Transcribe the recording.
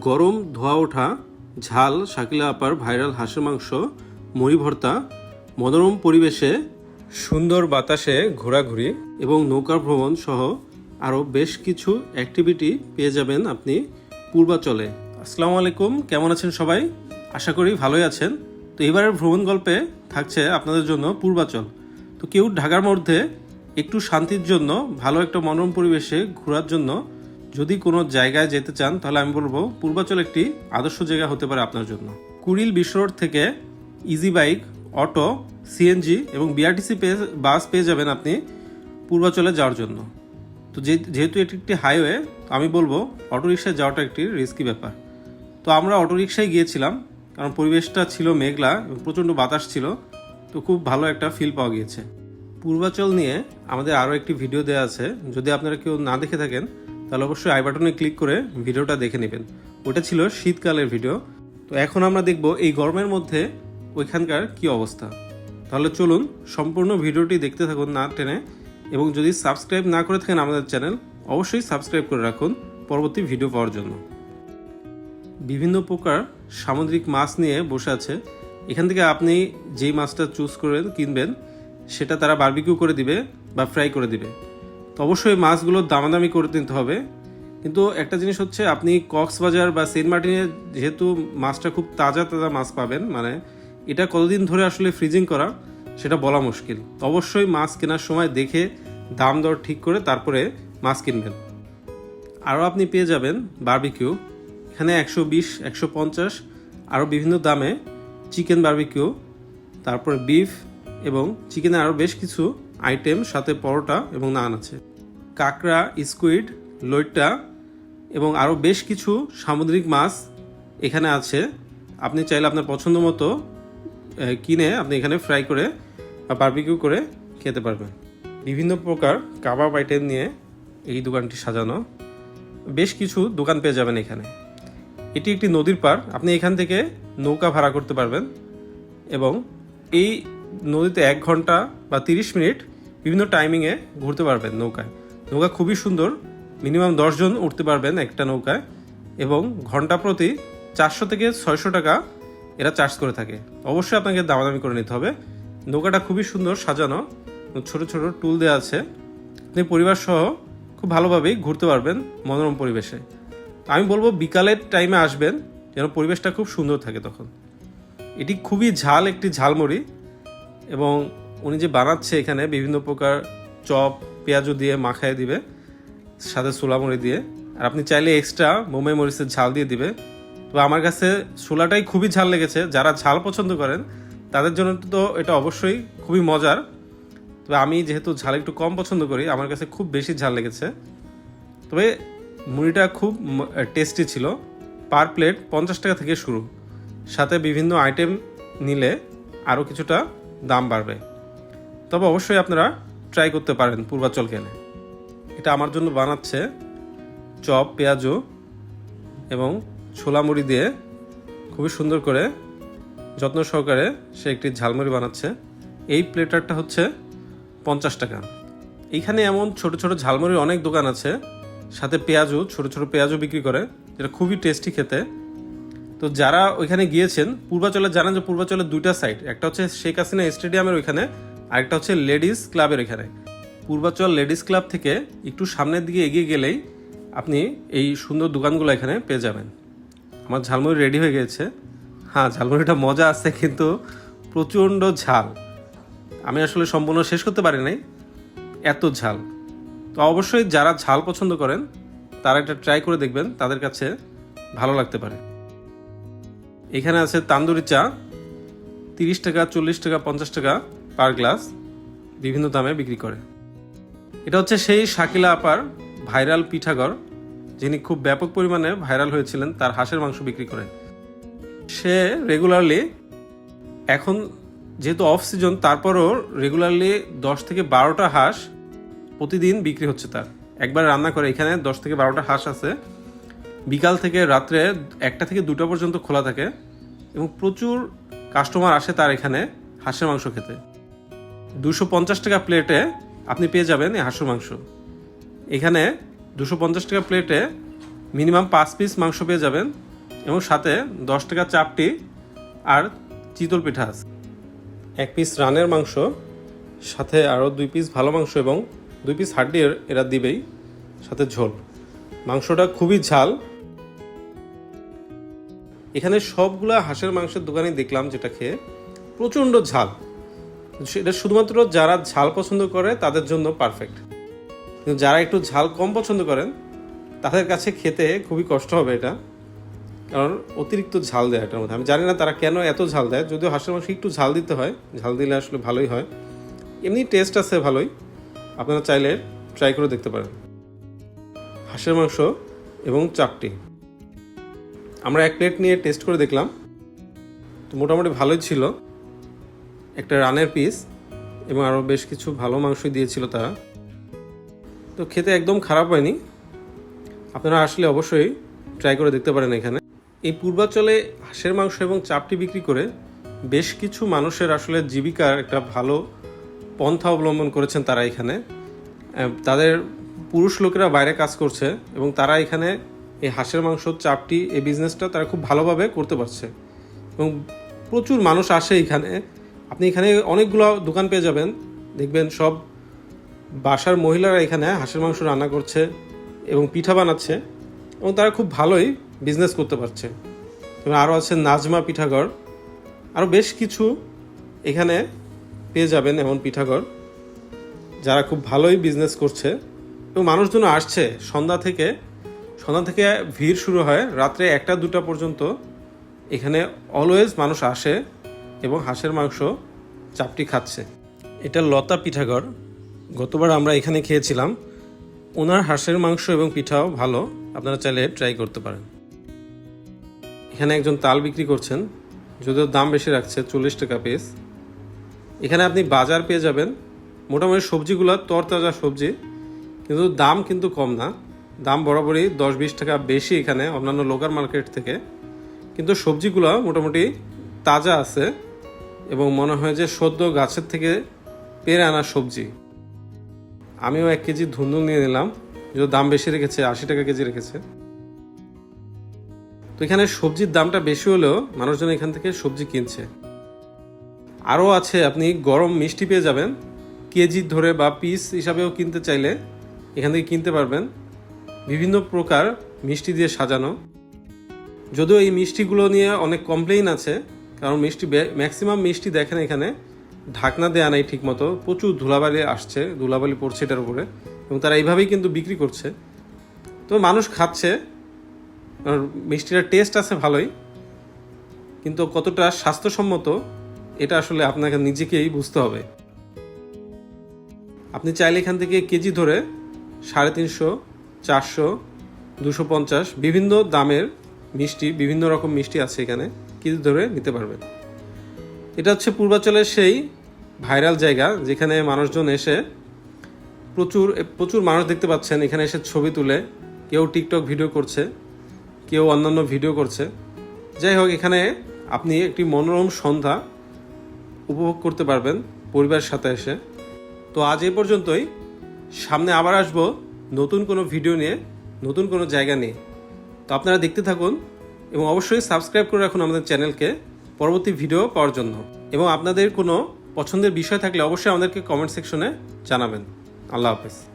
গরম ধোয়া ওঠা, ঝাল, শাকিলা আপার ভাইরাল হাঁসের মাংস মুড়ি ভর্তা, মনোরম পরিবেশে সুন্দর বাতাসে ঘোরাঘুরি এবং নৌকা ভ্রমণ সহ আরও বেশ কিছু অ্যাক্টিভিটি পেয়ে যাবেন আপনি পূর্বাচলে। আসসালামু আলাইকুম, কেমন আছেন সবাই? আশা করি ভালোই আছেন। তো এবারের ভ্রমণ গল্পে থাকছে আপনাদের জন্য পূর্বাচল। তো কেউ ঢাকার মধ্যে একটু শান্তির জন্য, ভালো একটা মনোরম পরিবেশে ঘোরার জন্য যদি কোনো জায়গায় যেতে চান, তাহলে আমি বলব পূর্বাচল একটি আদর্শ জায়গা হতে পারে আপনার জন্য। কুড়িল বিশ্ব রোড থেকে ইজি বাইক অটো সিএনজি এবং বিআরটিসি পেয়ে, বাস পেয়ে যাবেন আপনি পূর্বাচলে যাওয়ার জন্য। তো যেহেতু এটি একটি হাইওয়ে আমি বলব অটোরিকশায় যাওয়াটা একটি রিস্কি ব্যাপার। তো আমরা অটোরিকশায় গিয়েছিলাম, কারণ পরিবেশটা ছিল মেঘলা এবং প্রচণ্ড বাতাস ছিল, তো খুব ভালো একটা ফিল পাওয়া গিয়েছে। পূর্বাচল নিয়ে আমাদের আরও একটি ভিডিও দেওয়া আছে, যদি আপনারা কেউ না দেখে থাকেন তাহলে অবশ্যই আই বাটনে ক্লিক করে ভিডিওটা দেখে নেবেন। ওটা ছিল শীতকালের ভিডিও। তো এখন আমরা দেখব এই গরমের মধ্যে ওইখানকার কি অবস্থা। তাহলে চলুন সম্পূর্ণ ভিডিওটি দেখতে থাকুন না টেনে এবং যদি সাবস্ক্রাইব না করে থাকেন আমাদের চ্যানেল, অবশ্যই সাবস্ক্রাইব করে রাখুন পরবর্তী ভিডিও পাওয়ার জন্য। বিভিন্ন প্রকার সামুদ্রিক মাছ নিয়ে বসে আছে। এখান থেকে আপনি যেই মাছটা চুজ করে কিনবেন, সেটা তারা বারবিকিউ করে দিবে বা ফ্রাই করে দিবে। তো অবশ্যই মাছগুলো দামাদামি করে নিতে হবে। কিন্তু একটা জিনিস হচ্ছে, আপনি কক্সবাজার বা সেন্ট মার্টিনে যেহেতু মাছটা খুব তাজা তাজা মাছ পাবেন মানে এটা কতদিন ধরে আসলে ফ্রিজিং করা, সেটা বলা মুশকিল। অবশ্যই মাছ কেনার সময় দেখে দাম দর ঠিক করে তারপরে মাছ কিনবেন। আরও আপনি পেয়ে যাবেন বার্বিকিউ এখানে একশো বিশ, একশো পঞ্চাশ, আরও বিভিন্ন দামে চিকেন বার্বিকিউ তারপরে বিফ এবং চিকেনের আরও বেশ কিছু আইটেম, সাথে পরোটা এবং নান আছে। কাঁকড়া, স্কুইড, লইট্টা এবং আরও বেশ কিছু সামুদ্রিক মাছ এখানে আছে। আপনি চাইলে আপনার পছন্দ মতো কিনে আপনি এখানে ফ্রাই করে বা বারবিকিউ করে খেতে পারবেন। বিভিন্ন প্রকার কাবাব আইটেম নিয়ে এই দোকানটি সাজানো। বেশ কিছু দোকান পেয়ে যাবেন এখানে। এটি একটি নদীর পার আপনি এখান থেকে নৌকা ভাড়া করতে পারবেন এবং এই নদীতে এক ঘণ্টা বা তিরিশ মিনিট বিভিন্ন টাইমিংয়ে ঘুরতে পারবেন নৌকায়। নৌকা খুবই সুন্দর মিনিমাম দশজন উঠতে পারবেন একটা নৌকায় এবং ঘণ্টা প্রতি চারশো থেকে ছয়শো টাকা এরা চার্জ করে থাকে। অবশ্যই আপনাকে দামাদামি করে নিতে হবে। নৌকাটা খুবই সুন্দর সাজানো, ছোট ছোট টুল দেওয়া আছে। আপনি পরিবার সহ খুব ভালোভাবেই ঘুরতে পারবেন মনোরম পরিবেশে। আমি বলব বিকালের টাইমে আসবেন, যেন পরিবেশটা খুব সুন্দর থাকে তখন। এটি খুবই ঝাল একটি ঝালমুড়ি এবং উনি যে বানাচ্ছে এখানে বিভিন্ন প্রকার চপ, পেঁয়াজও দিয়ে মাখায় দিবে, সাথে সোলামুড়ি দিয়ে। আর আপনি চাইলে এক্সট্রা মোমে মরিচের ঝাল দিয়ে দিবে। তো আমার কাছে ছোলাটাই খুবই ঝাল লেগেছে। যারা ঝাল পছন্দ করেন, তাদের জন্য তো এটা অবশ্যই খুবই মজার। তবে আমি যেহেতু ঝাল একটু কম পছন্দ করি, আমার কাছে খুব বেশি ঝাল লেগেছে। তবে মুড়িটা খুব টেস্টি ছিল। পার প্লেট পঞ্চাশ টাকা থেকে শুরু। সাথে বিভিন্ন আইটেম নিলে আরও কিছুটা দাম বাড়বে। তবে অবশ্যই আপনারা ট্রাই করতে পারেন পূর্বাচল গেলে এটা আমার জন্য বানাচ্ছে চপ, পেঁয়াজু এবং ছোলা মুড়ি দিয়ে খুবই সুন্দর করে যত্ন সহকারে সে একটি ঝালমুড়ি বানাচ্ছে। এই প্লেটারটা হচ্ছে পঞ্চাশ টাকা। এইখানে এমন ছোট ছোট ঝালমুড়ির অনেক দোকান আছে, সাথে পেঁয়াজও ছোট ছোট পেঁয়াজও বিক্রি করে, যেটা খুবই টেস্টি খেতে। তো যারা ওইখানে গিয়েছেন, পূর্বাচলে জানেন যে পূর্বাচলের দুইটা সাইড একটা হচ্ছে শেখ হাসিনা স্টেডিয়ামের ওইখানে আরেকটা হচ্ছে লেডিস ক্লাবের এখানে। পূর্বাচল লেডিস ক্লাব থেকে একটু সামনের দিকে এগিয়ে গেলেই আপনি এই সুন্দর দোকানগুলো এখানে পেয়ে যাবেন। আমার ঝালমুড়ি রেডি হয়ে গেছে। হ্যাঁ ঝালমুড়িটা মজা আছে কিন্তু প্রচণ্ড ঝাল। আমি আসলে সম্পূর্ণ শেষ করতে পারি নাই। এত ঝাল। তো অবশ্যই যারা ঝাল পছন্দ করেন, তারা এটা ট্রাই করে দেখবেন, তাদের কাছে ভালো লাগতে পারে। এখানে আছে তান্দুরি চা, তিরিশ টাকা, চল্লিশ টাকা, পঞ্চাশ টাকা। পার গ্লাস বিভিন্ন দামে বিক্রি করে। এটা হচ্ছে সেই শাকিলা আপার ভাইরাল পিঠাঘর যিনি খুব ব্যাপক পরিমাণে ভাইরাল হয়েছিলেন তার হাঁসের মাংস বিক্রি করে। সে রেগুলারলি এখন যেহেতু অফ সিজন তারপরও রেগুলারলি দশ থেকে বারোটা হাঁস প্রতিদিন বিক্রি হচ্ছে তার। একবার রান্না করে, এখানে দশ থেকে বারোটা হাঁস আছে। বিকাল থেকে রাত্রে একটা থেকে দুটো পর্যন্ত খোলা থাকে এবং প্রচুর কাস্টমার আসে তার এখানে হাঁসের মাংস খেতে। দুশো পঞ্চাশ টাকা প্লেটে আপনি পেয়ে যাবেন এই হাঁসুর মাংস। এখানে দুশো পঞ্চাশ টাকা প্লেটে মিনিমাম পাঁচ পিস মাংস পেয়ে যাবেন এবং সাথে দশ টাকা চাপটি আর চিতল পিঠা আছে। এক পিস রানের মাংস, সাথে আরও দুই পিস ভালো মাংস এবং দুই পিস হাড্ডি এরা দিবেই, সাথে ঝোল। মাংসটা খুবই ঝাল। এখানে সবগুলা হাঁসের মাংসের দোকানে দেখলাম যেটা খেয়ে প্রচণ্ড ঝাল। এটা শুধুমাত্র যারা ঝাল পছন্দ করে, তাদের জন্য পারফেক্ট কিন্তু যারা একটু ঝাল কম পছন্দ করেন, তাদের কাছে খেতে খুবই কষ্ট হবে এটা। কারণ অতিরিক্ত ঝাল দেয় এটার মধ্যে। আমি জানি না তারা কেন এত ঝাল দেয়, যদিও হাঁসের মাংস একটু ঝাল দিতে হয়। ঝাল দিলে আসলে ভালোই হয়। এমনি টেস্ট আছে ভালোই। আপনারা চাইলে ট্রাই করে দেখতে পারেন। হাঁসের মাংস এবং চাপটি আমরা এক প্লেট নিয়ে টেস্ট করে দেখলাম। তো মোটামুটি ভালোই ছিল। একটা রানের পিস এবং আরও বেশ কিছু ভালো মাংসই দিয়েছিল তারা। তো খেতে একদম খারাপ হয়নি। আপনারা আসলে অবশ্যই ট্রাই করে দেখতে পারেন এখানে। এই পূর্বাঞ্চলে হাঁসের মাংস এবং চাপটি বিক্রি করে বেশ কিছু মানুষের আসলে জীবিকার একটা ভালো পন্থা অবলম্বন করেছেন তারা এখানে। তাদের পুরুষ লোকেরা বাইরে কাজ করছে এবং তারা এখানে এই হাঁসের মাংস, চাপটি, এই বিজনেসটা তারা খুব ভালোভাবে করতে পারছে। এবং প্রচুর মানুষ আসে এখানে। আপনি এখানে অনেকগুলো দোকান পেয়ে যাবেন। দেখবেন সব বাসার মহিলারা এখানে হাঁসের মাংস রান্না করছে এবং পিঠা বানাচ্ছে এবং তারা খুব ভালোই বিজনেস করতে পারছে। এবং আরও আছে নাজমা পিঠাঘর আরও বেশ কিছু এখানে পেয়ে যাবেন এমন পিঠাঘর যারা খুব ভালোই বিজনেস করছে। এবং মানুষজন আসছে, সন্ধ্যা থেকে সন্ধ্যা থেকে ভিড় শুরু হয়, রাত্রে একটা দুটা পর্যন্ত এখানে অলওয়েজ মানুষ আসে। এবং হাঁসের মাংস চাপটি খাচ্ছে। এটা লতা পিঠাঘর গতবার আমরা এখানে খেয়েছিলাম। ওনার হাঁসের মাংস এবং পিঠাও ভালো। আপনারা চাইলে ট্রাই করতে পারেন। এখানে একজন তাল বিক্রি করছেন। যদিও দাম বেশি রাখছে, চল্লিশ টাকা পিস এখানে আপনি বাজার পেয়ে যাবেন। মোটামুটি সবজিগুলো তরতাজা সবজি, কিন্তু দাম কিন্তু কম না। দাম বরাবরই দশ বিশ টাকা বেশি এখানে অন্যান্য লোকাল মার্কেট থেকে। কিন্তু সবজিগুলো মোটামুটি তাজা আছে। এবং মনে হয় যে সদ্য গাছের থেকে পেরে আনা সবজি। আমিও এক কেজি ধুন্দুল নিয়ে নিলাম যে দাম বেশি রেখেছে, আশি টাকা কেজি রেখেছে। তো এখানে সবজির দামটা বেশি হলেও মানুষজন এখান থেকে সবজি কিনছে। আরও আছে, আপনি গরম মিষ্টি পেয়ে যাবেন। কেজি ধরে বা পিস হিসাবেও কিনতে চাইলে এখান থেকে কিনতে পারবেন। বিভিন্ন প্রকার মিষ্টি দিয়ে সাজানো। যদিও এই মিষ্টিগুলো নিয়ে অনেক কমপ্লেইন আছে কারণ মিষ্টি ম্যাক্সিমাম মিষ্টি দেখেন এখানে, ঢাকনা দেওয়া নাই ঠিক মতো প্রচুর ধুলাবালি আসছে, ধুলাবালি পড়ছে এটার উপরে, এবং তারা এইভাবেই কিন্তু বিক্রি করছে। তো মানুষ খাচ্ছে মিষ্টিটার টেস্ট আছে ভালোই, কিন্তু কতটা স্বাস্থ্যসম্মত, এটা আসলে আপনাকে নিজেকেই বুঝতে হবে। আপনি চাইলে এখান থেকে কেজি ধরে সাড়ে তিনশো, চারশো, দুশো পঞ্চাশ, বিভিন্ন দামের মিষ্টি, বিভিন্ন রকম মিষ্টি আছে এখানে। কেজি ধরে নিতে পারবেন। এটা হচ্ছে পূর্বাঞ্চলের সেই ভাইরাল জায়গা, যেখানে মানুষজন এসে প্রচুর প্রচুর মানুষ দেখতে পাচ্ছেন। এখানে এসে ছবি তুলে, কেউ টিকটক ভিডিও করছে, কেউ অন্যান্য ভিডিও করছে। যাই হোক, এখানে আপনি একটি মনোরম সন্ধ্যা উপভোগ করতে পারবেন পরিবারের সাথে এসে। তো আজ এই পর্যন্তই। সামনে আবার আসব নতুন কোনো ভিডিও নিয়ে, নতুন কোনো জায়গা নিয়ে। তো আপনারা দেখতে থাকুন এবং অবশ্যই সাবস্ক্রাইব করে রাখুন আমাদের চ্যানেলকে পরবর্তী ভিডিও পাওয়ার জন্য। এবং আপনাদের কোনো পছন্দের বিষয় থাকলে অবশ্যই আমাদেরকে কমেন্ট সেকশনে জানাবেন। আল্লাহ হাফেজ।